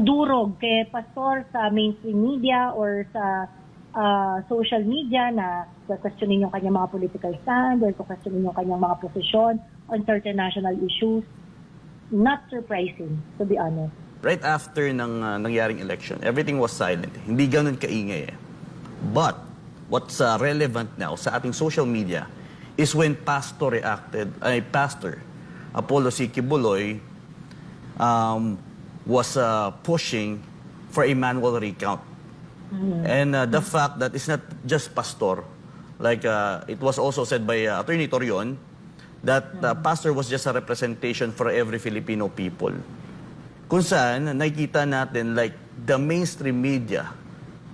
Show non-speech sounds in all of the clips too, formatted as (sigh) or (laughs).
durog kay pastor sa mainstream media or sa ah, social media na questionin yung kanyang mga political stand or questionin yung kanyang mga posisyon on certain national issues. Not surprising, to be honest. Right after ng uh, nangyaring election, everything was silent. Hindi ganun kaingay eh. But, what's uh, relevant now sa ating social media is when Pastor reacted, ay Pastor Apollo C. Kibuloy um, was uh, pushing for a manual recount. And uh, the fact that it's not just Pastor, like uh, it was also said by uh, Attorney Torion, that uh, Pastor was just a representation for every Filipino people. Kung saan, nakikita natin like the mainstream media,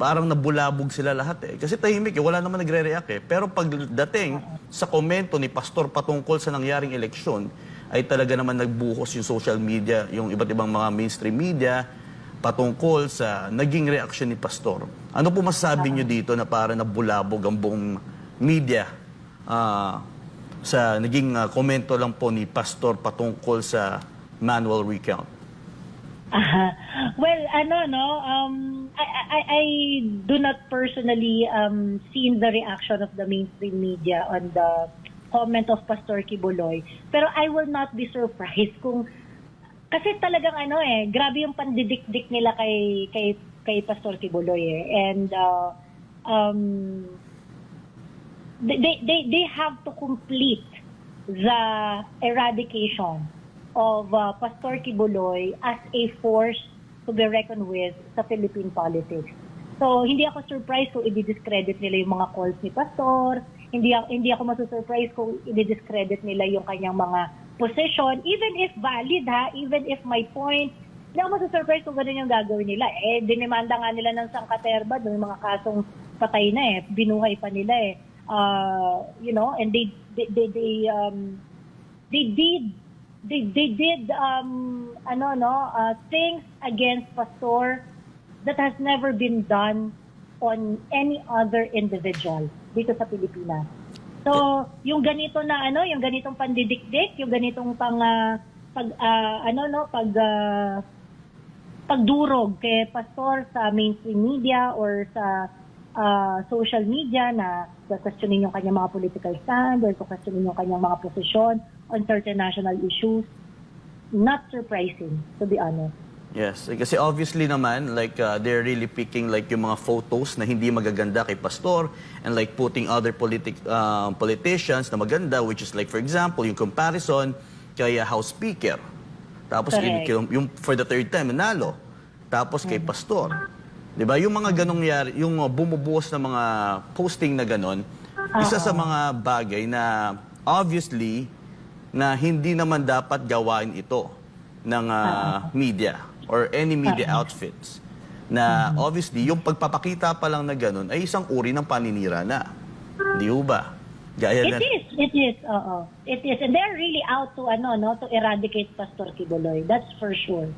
parang nabulabog sila lahat eh. Kasi tahimik eh, wala naman nagre-react eh. Pero pagdating sa komento ni Pastor patungkol sa nangyaring eleksyon, ay talaga naman nagbuhos yung social media, yung iba't ibang mga mainstream media, patungkol sa naging reaksyon ni Pastor. Ano po masasabi nyo dito na parang nabulabog ang buong media ah, sa naging ah, komento lang po ni Pastor patungkol sa manual recount? Ah, (laughs) well, ano no, um, I, I, I do not personally um, see the reaction of the mainstream media on the comment of Pastor Kibuloy. Pero I will not be surprised kung kasi talagang ano eh, grabe yung pandidikdik nila kay kay kay Pastor Kibuloy eh. And uh, um, they, they they have to complete the eradication of uh, Pastor Kibuloy as a force to be reckoned with sa Philippine politics. So, hindi ako surprised kung i-discredit nila yung mga calls ni Pastor. Hindi ako, hindi ako masusurprise kung i-discredit nila yung kanyang mga position. Even if valid ha, even if my point, hindi ako masusurprise kung ganun yung gagawin nila. Eh, dinimanda nga nila ng sangkaterba, yung mga kasong patay na eh, binuhay pa nila eh. Uh, you know, and they, they, they, they, um, they did they they did um ano no uh, things against pastor that has never been done on any other individual dito sa Pilipinas. So, yung ganito na ano, yung ganitong pandidikdik, yung ganitong pang ah, pag ah, ano no, pag ah, pagdurog kay pastor sa mainstream media or sa ah, social media na questionin yung kanyang mga political stand or questionin yung kanyang mga posisyon on certain national issues. Not surprising, to be honest. Yes, eh, kasi obviously naman, like, uh, they're really picking like yung mga photos na hindi magaganda kay Pastor and like putting other politic, uh, politicians na maganda, which is like, for example, yung comparison kay uh, House Speaker. Tapos Correct. yung, yung for the third time, nanalo. Tapos kay Pastor. 'Di ba? Yung mga ganong yari, yung uh, bumubuhos na mga posting na ganon, isa sa mga bagay na obviously na hindi naman dapat gawain ito ng uh, media or any media outfits. Na obviously, yung pagpapakita pa lang na ganun ay isang uri ng paninira na. Di ho ba? Gaya It na, is, it is, oo. It is. And they're really out to, ano, no, to eradicate Pastor Kibuloy. That's for sure.